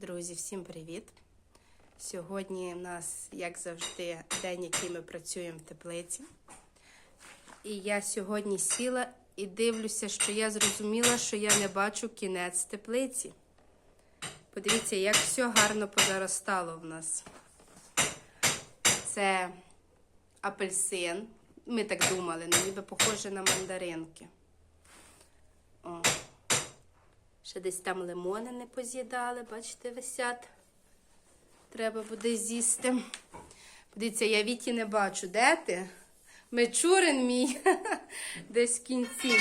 Друзі, всім привіт! Сьогодні у нас, як завжди, день, який ми працюємо в теплиці. І я сьогодні сіла і дивлюся, що я зрозуміла, що я не бачу кінець теплиці. Подивіться, як все гарно позаростало в нас. Це апельсин. Ми так думали, ну ніби похоже на мандаринки. О. Ще десь там лимони не поз'їдали, бачите, висять. Треба буде з'їсти. Подивіться, я Віті не бачу. Де ти? Мичурин мій. Десь в кінці.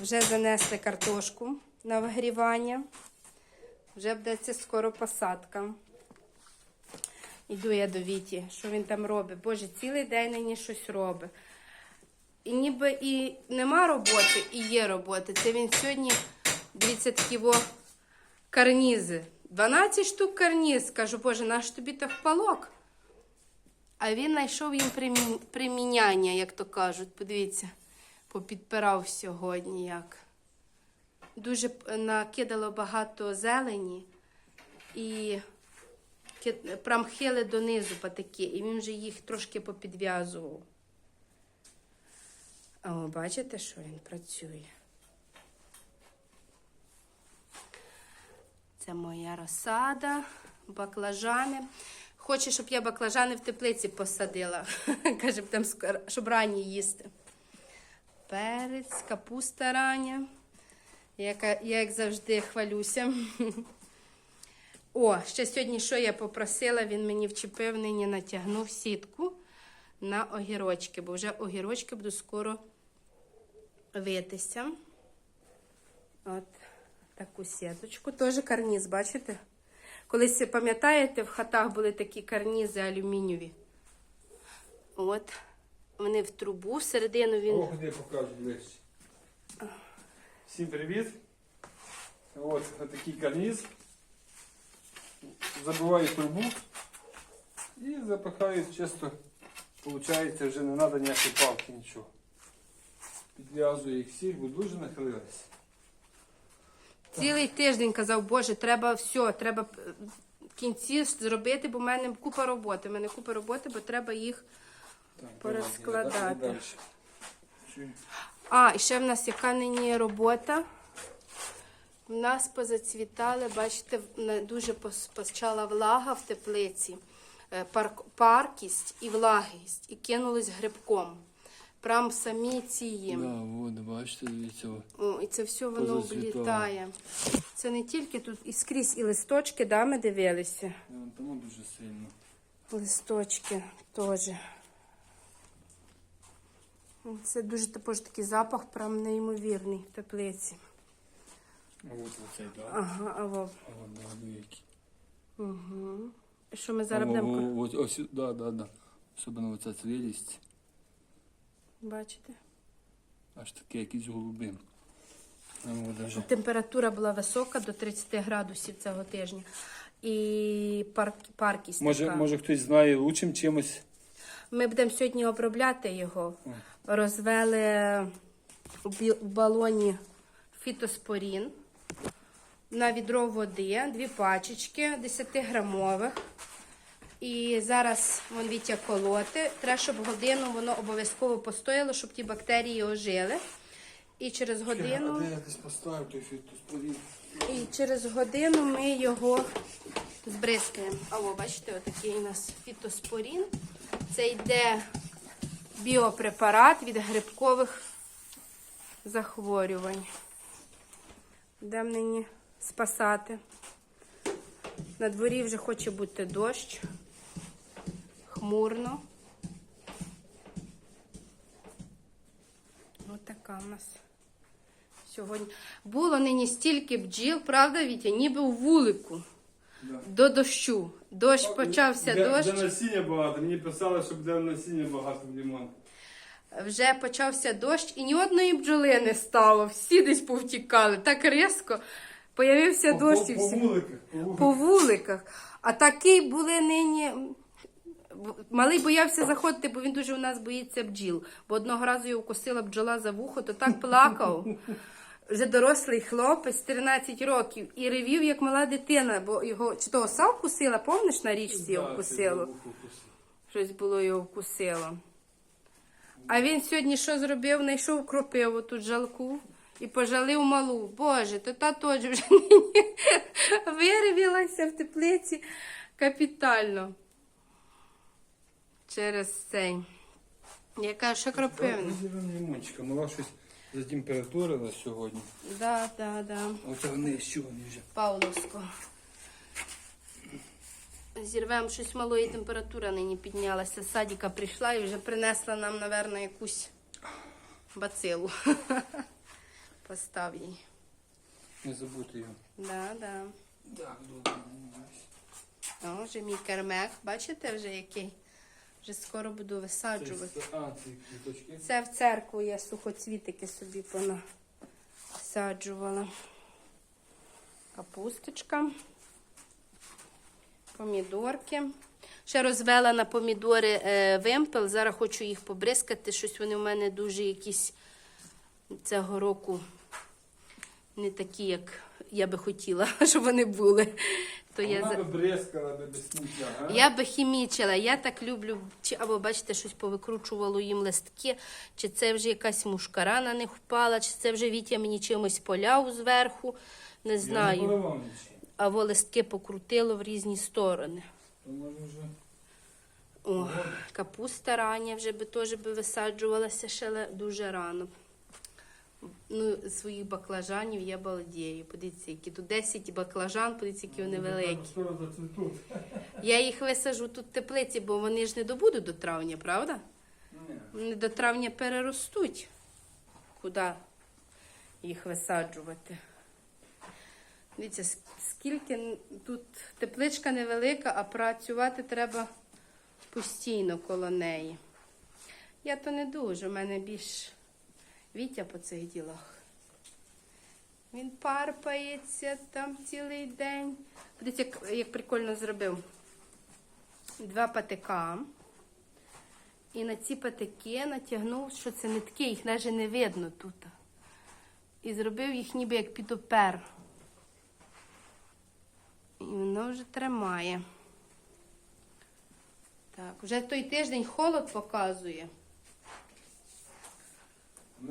Вже занесли картошку на вигрівання. Вже буде це скоро посадка. Іду я до Віті, що він там робить. Боже, цілий день нині щось робить. І ніби і нема роботи, і є робота. Це він сьогодні, дивіться, такі во карнізи. 12 штук карніз. Кажу, Боже, наш тобі так палок. А він знайшов їм примі- приміняння, як то кажуть. Подивіться, попідпирав сьогодні як. Дуже накидало багато зелені і прамхили донизу патаки, і він вже їх трошки попідв'язував. О, бачите, що він працює? Це моя розсада, баклажани. Хоче, щоб я баклажани в теплиці посадила. Каже, щоб ранні їсти. Перець, капуста рання. Я, як завжди, хвалюся. О, ще сьогодні, що я попросила, він мені вчепив, нині натягнув сітку на огірочки, бо вже огірочки буду скоро витися. От таку сіточку. Теж карніз, бачите? Колись, пам'ятаєте, в хатах були такі карнізи алюмінієві. От. Вони в трубу, всередину він. Ох, я покажу ближче. Всім привіт. От такий карніз. Забиваю трубу і запихаю чисто. Получається, вже не треба ніякої палки, нічого. Підв'язую їх всіх, бо дуже нахилилися. Цілий тиждень казав, Боже, треба все, треба е, в кінці зробити, бо в мене купа роботи. У мене купа роботи, бо треба їх. Так, Порозкладати. далі. А, і ще в нас яка нині робота. В нас позацвітали, бачите, в- дуже пос- почала влага в теплиці, е, парк- паркість і влагість, і кинулись грибком. Прям самі ці. Да, от, бачите, дивіться. о. І це все воно Позацвітало. облітає. Це не тільки тут і скрізь, і листочки, да, ми дивилися. Тому дуже сильно. Листочки теж. Це дуже також такий запах, прям неймовірний в теплиці. От оцей, да. Ага, а во. А от, да, деякі. Угу. Що ми зараз будемо? Ось, ось, да, да, да. Особливо оця цвілість. Бачите? Аж таке якийсь голубим. Температура була висока до 30 градусів цього тижня. І парк, паркість. Може, така. може хтось знає лучшим чимось. Ми будемо сьогодні обробляти його. Розвели в балоні фітоспорін на відро води, дві пачечки 10-грамових. І зараз вон Вітя колоти. Треба, щоб годину воно обов'язково постояло, щоб ті бактерії ожили. І через годину. я десь поставив той фітоспорін? І через годину ми його збризкаємо. А о, бачите, отакий у нас фітоспорін. Це йде біопрепарат від грибкових захворювань. Де нині спасати? На дворі вже хоче бути дощ. Хмурно. Ось така у нас сьогодні. Було нині стільки бджіл, правда, Вітя? Ніби у вулику Да. до дощу. Дощ почався Де, дощ. де насіння багато. Мені писали, щоб де насіння багато в лімон. Вже почався дощ, і ні одної бджоли не стало. Всі десь повтікали. Так різко. Появився По- дощ по, по вуликах. По вуликах. По вуликах. А такі були нині. Малий боявся заходити, бо він дуже у нас боїться бджіл. Бо одного разу його вкусила бджола за вухо, то так плакав. вже дорослий хлопець, 13 років, і ревів, як мала дитина, бо його чи того сав вкусила, помниш на річці його вкусило? Щось було його вкусило. А він сьогодні що зробив? Знайшов кропиву тут жалку і пожалив малу. Боже, то та теж вже нині виревілася в теплиці капітально. Через цей. Я кажу, що кропивна. Зелена лимончика, мала щось затемпературила сьогодні. Да, да, да. Оце вони що вони вже. Павловську. Зірвемо щось малої температура нині піднялася. Садіка прийшла і вже принесла нам, напевно, якусь бацилу. Постав їй. Не забудьте його. Да, да. Так, добре. О, вже мій кермек. Бачите вже який? Вже скоро буду висаджувати. Це, а, ці квіточки. Це в церкву я сухоцвітики собі понасаджувала. Капусточка. Помідорки. Ще розвела на помідори е, вимпел. Зараз хочу їх побризкати. Щось вони в мене дуже якісь цього року не такі, як я би хотіла, щоб вони були. То я Вона за- би бризкала би без сміття, а? я би хімічила, я так люблю, чи або бачите, щось повикручувало їм листки, чи це вже якась мушкара на них впала, чи це вже Вітя мені чимось поляв зверху, не Я не знаю. поливав нічим. Або листки покрутило в різні сторони. То може вже... О, капуста рання вже би теж би висаджувалася ще ле- дуже рано. Ну, своїх баклажанів я балдію. Подивіться, які тут 10 баклажан, подивіться, які вони великі. Я їх висажу тут в теплиці, бо вони ж не добудуть до травня, правда? Вони до травня переростуть. Куди їх висаджувати? Дивіться, скільки тут тепличка невелика, а працювати треба постійно коло неї. Я то не дуже, у мене більш Вітя по цих ділах. Він парпається там цілий день. Подивіться, як, як прикольно зробив. Два патика. І на ці патики натягнув, що це нитки, їх навіть не видно тут. І зробив їх ніби як підопер. І воно вже тримає. Так, вже той тиждень холод показує,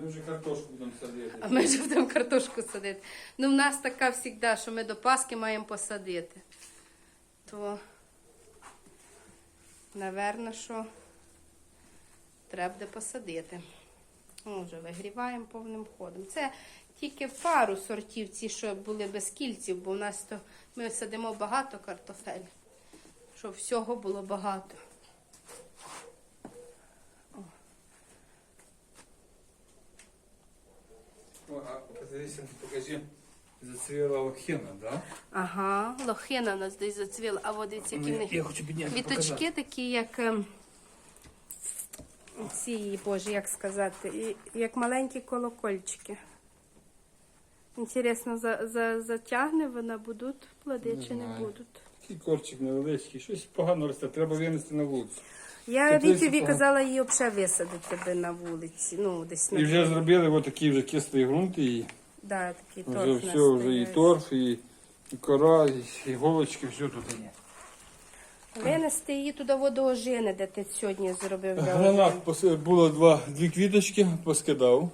Ми вже картошку будемо садити. а ми вже будемо картошку садити. Ну, в нас така завжди, що ми до Пасхи маємо посадити. То, напевно, що треба буде посадити. О, вже вигріваємо повним ходом. Це тільки пару сортів, ці, що були без кільців, бо в нас то ми садимо багато картофель, щоб всього було багато. О, а подивися, покажи. Зацвіла лохина, да? Ага, лохина в нас десь зацвіла, а от хочу підняти, Квіточки такі, як ем, ці, боже, як сказати, як маленькі колокольчики. Інтересно, за, за, затягне вона, будуть плоди Не чи не будуть? Такий корчик невеличкий, щось погано росте, треба винести на вулицю. Я Теплицю Вітєві погано. казала її взагалі висадити би на вулиці. Ну, десь на І вже зробили отакий вже кислий ґрунт, і да, такий вже торф все, вже і настоящий. торф, і, і кора, і іголочки, все тут є. Винести її туди водоожини, де ти сьогодні зробив. для Гранат ожин. поси- було два, дві квіточки, поскидав.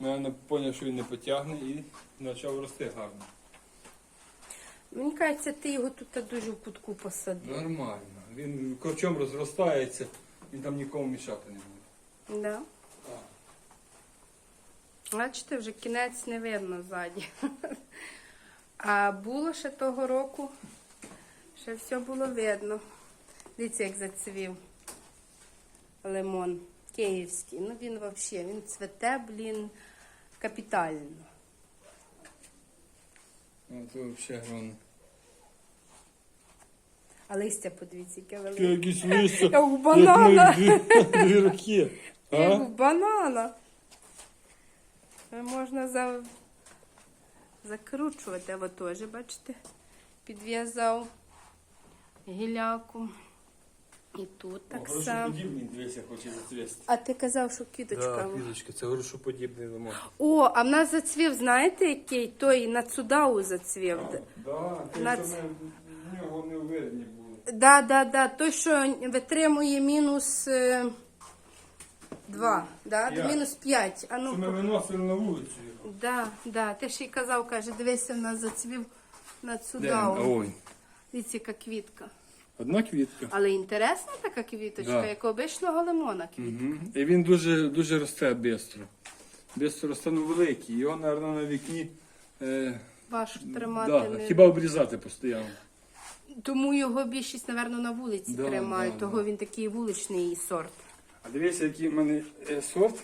Я не зрозумів, що він не потягне і почав рости гарно. Мені кажеться, ти його тут дуже в кутку посадив. Нормально. Він корчом розростається, він там нікому мішати не буде. Да. Бачите, вже кінець не видно ззаді. А було ще того року, ще все було видно. Дивіться, як зацвів лимон київський. Ну він взагалі, він цвете, блін, капітально. Ну, то взагалі гроно. А листя, подивіться, яке велике. якісь листя, Як у банана. як мої дві, дві руки. Як у банана. Можна за... закручувати, а от теж, бачите, підв'язав гіляку. І тут так само. Грушоподібний, дивися, хоче зацвісти. А ти казав, що квіточка. Так, квіточка, це грушоподібний лимон. О, а в нас зацвів, знаєте, який той на Цудау зацвів. Так, ти На що ми в нього не були. Да, да, да, той, що витримує мінус е, 2, да? П'ять. мінус 5. А ну, ми виносили на вулицю його. да, да, ти ще й казав, каже, дивися, в нас зацвів на Цудау. Ой. Дивіться, яка квітка. Одна квітка. Але інтересна така квіточка, Да. як обичного лимона. квітка. Угу. І він дуже, дуже росте швидко. Швидко росте, ну великий. Його, мабуть, на вікні. Е, Важко тримати. да, не- хіба обрізати постійно. Тому його більшість, напевно, на вулиці Да, тримають, да, того да. він такий вуличний сорт. А дивіться, який в мене е, сорт.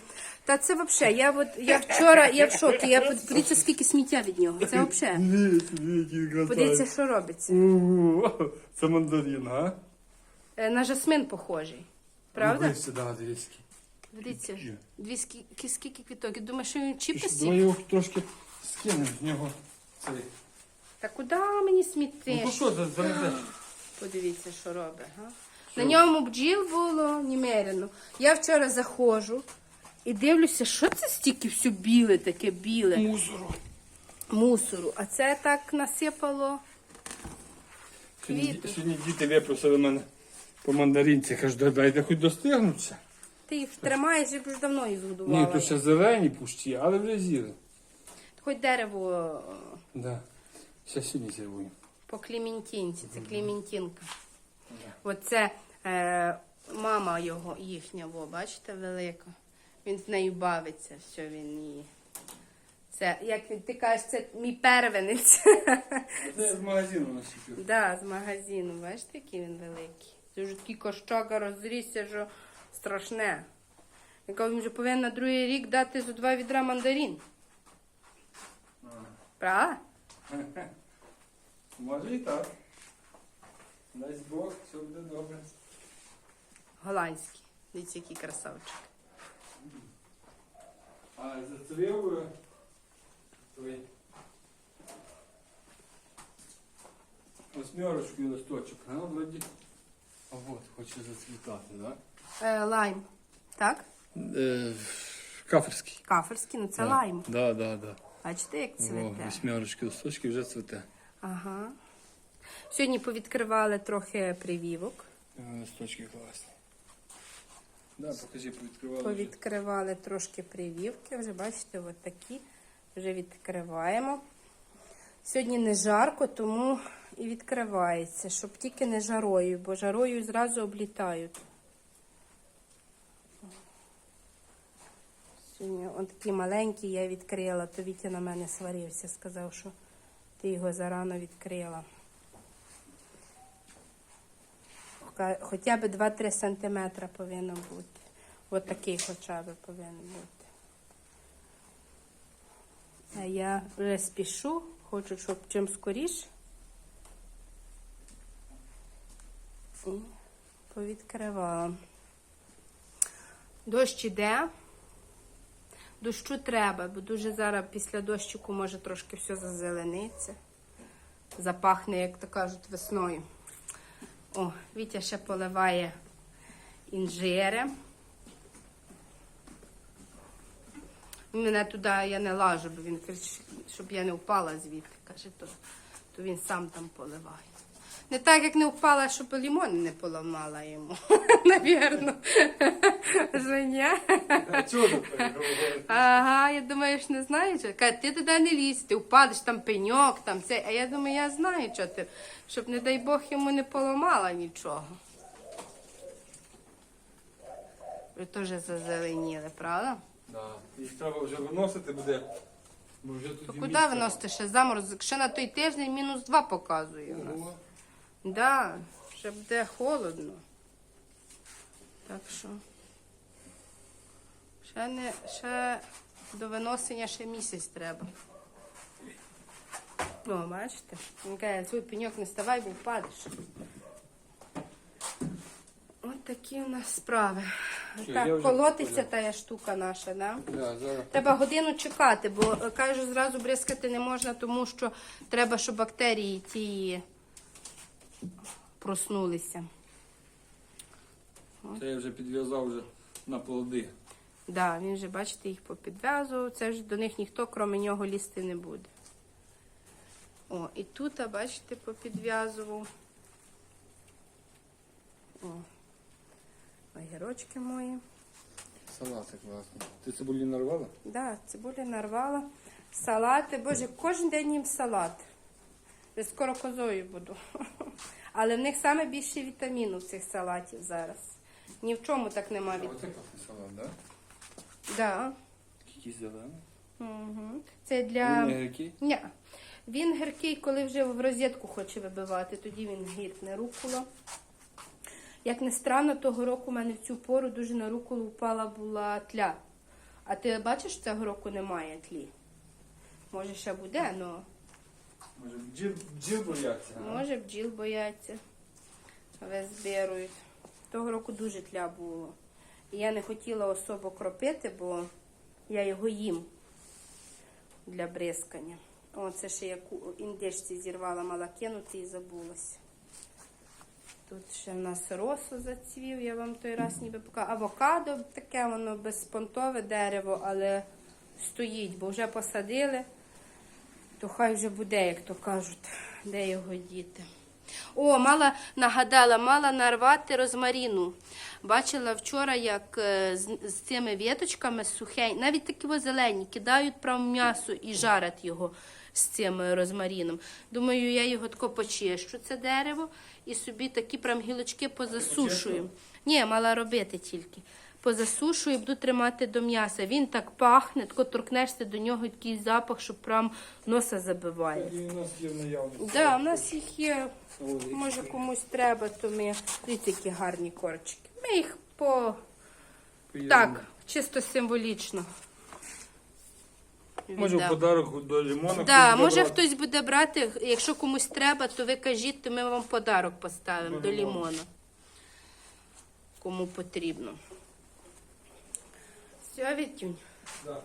Та це взагалі, я от я вчора, я в шокі. Я под- подивіться, скільки сміття від нього. Це взагалі. Дивіться, який красавець. Подивіться, що робиться. Ого, Це мандарин, а? Е, На жасмин похожий. Правда? Дивіться, да, дивіться. Дивіться, Є. дві скільки, скільки квіток. Я думаю, що він чіпи Давай його трошки скинемо з нього. Цей. Та куди мені сміти? Ну що за Подивіться, що робить. Га? На ньому бджіл було немерено. Я вчора заходжу і дивлюся, що це стільки все біле, таке біле. мусору? Мусору. А це так насипало. Сьогодні, Квіти. сьогодні діти випросили мене по мандаринці. Кажуть, дайте хоч достигнуться. Ти їх тримаєш, я б вже давно їх згодувала. Ні, то ще зелені пущі, але вже з'їли. Хоч дерево е, Да. Ще сьогодні зірвую. по кліментінці, це кліментінка. Оце е, мама його, їхня, во, бачите, велика. Він з нею бавиться, що він її. Це, як він, ти кажеш, це мій первенець. Це з магазину насипів. да, з магазину, бачите, який він великий. Це вже такий кощага розрісся, що страшне. Я кажу, він вже повинен на другий рік дати зо два відра мандарин. Правда? Може і так. Дасть Бог, все буде добре. Голландський. Дивіться, який красавчик. А зацвів той восьмерочку і листочок. А вроді. А от, хоче зацвітати, так? Е, лайм. Так? Е, каферський. Кафельський, ну це Да. лайм. Да, да, да. Бачите, як О, цвете? восьмерочки листочки вже цвете. Ага. Сьогодні повідкривали трохи привівок. Е, Листочки класні. Да, покажи, повідкривали. вже. Повідкривали трошки привівки. Вже бачите, от такі. Вже відкриваємо. Сьогодні не жарко, тому і відкривається, щоб тільки не жарою, бо жарою зразу облітають. Сьогодні он такий маленький я відкрила, то Вітя на мене сварився, сказав, що ти його зарано відкрила. Хоча б 2-3 сантиметра повинно бути. От такий хоча б повинен бути. А я вже спішу, хочу, щоб чим скоріше. І повідкривала. Дощ іде. Дощу треба, бо дуже зараз після дощику може трошки все зазелениться. Запахне, як то кажуть, весною. О, Вітя ще поливає інжири. Мене туди я не лажу, бо він кричить, щоб я не впала звідти. Каже, то, то він сам там поливає. Не так, як не впала, щоб лімон не поламала йому. Навірно. Женя. А чого ти так? Ага, я думаю, ж не знаю, що. Каже, ти туди не лізь, ти впадеш, там пеньок, там це. А я думаю, я знаю, що ти, щоб, не дай Бог, йому не поламала нічого. Ви теж зазеленіли, правда? Да. Їх треба вже виносити буде. Бо вже тут То куди місця. виносити ще заморозок? Ще на той тиждень мінус два показує у нас. Ого. Да, ще буде холодно. Так що. Ще не ще до виносення ще місяць треба. О, бачите? Він каже, пеньок не ставай, бо впадеш. От такі у нас справи. Що, я так, вже колотиться понял. та штука наша, да? Да, зараз. Треба годину чекати, бо кажу, зразу бризкати не можна, тому що треба, щоб бактерії ті проснулися. Це я вже підв'язав вже на плоди. Да, він же, бачите, їх попідв'язував. Це ж до них ніхто, крім нього, лізти не буде. О, і тут, а, бачите, попідв'язував. О, огірочки мої. Салати класні. Ти цибулі нарвала? Да, цибулі нарвала. Салати, боже, кожен день їм салат. Я скоро козою буду. Але в них саме більше вітаміну в цих салатів зараз. Ні в чому так нема від. Оце класний салат, так? Да. Якийсь зелений. Угу. Це для. Він не гіркий? Ні. Він гіркий, коли вже в розетку хоче вибивати, тоді він гіркне рукола. Як не странно, того року у мене в цю пору дуже на руколу впала була тля. А ти бачиш, цього року немає тлі. Може, ще буде, але Може бджіл, бджіл бояться? а? може бджіл бояться. Визбірують. Того року дуже тля було. І я не хотіла особо кропити, бо я його їм для бризкання. О, це ще я індичці зірвала, мала кинути і забулася. Тут ще в нас росо зацвів, я вам той раз ніби показала. Авокадо таке воно безпонтове дерево, але стоїть, бо вже посадили, то хай вже буде, як то кажуть, де його діти. О, мала нагадала, мала нарвати розмаріну. Бачила вчора, як е, з, з цими віточками сухень, навіть такі зелені, кидають прямо м'ясо і жарять його з цим е, розмаріном. Думаю, я його тако почищу, це дерево, і собі такі прям гілочки позасушую. Ні, мала робити тільки. Позасушую і буду тримати до м'яса. Він так пахне, тако торкнешся до нього такий запах, що прям носа забиває. У нас є в наявності. Да, у нас їх є. Може комусь треба, то ми дивіться, які гарні корчики. Ми їх по так, чисто символічно. Може в подарок до лимона. Да, може добре. хтось буде брати, якщо комусь треба, то ви кажіть, то ми вам подарок поставимо до Будемо. лімона. Кому потрібно. Все, Вітюнь. Да.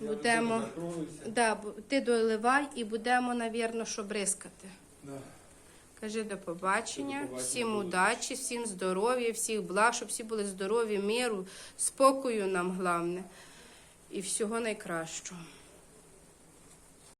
Будемо. Да, ти доливай і будемо, навірно, що бризкати. Да. Кажи до побачення, До побачення, всім удачі, всім здоров'я, всіх благ, щоб всі були здорові, миру, спокою нам головне і всього найкращого.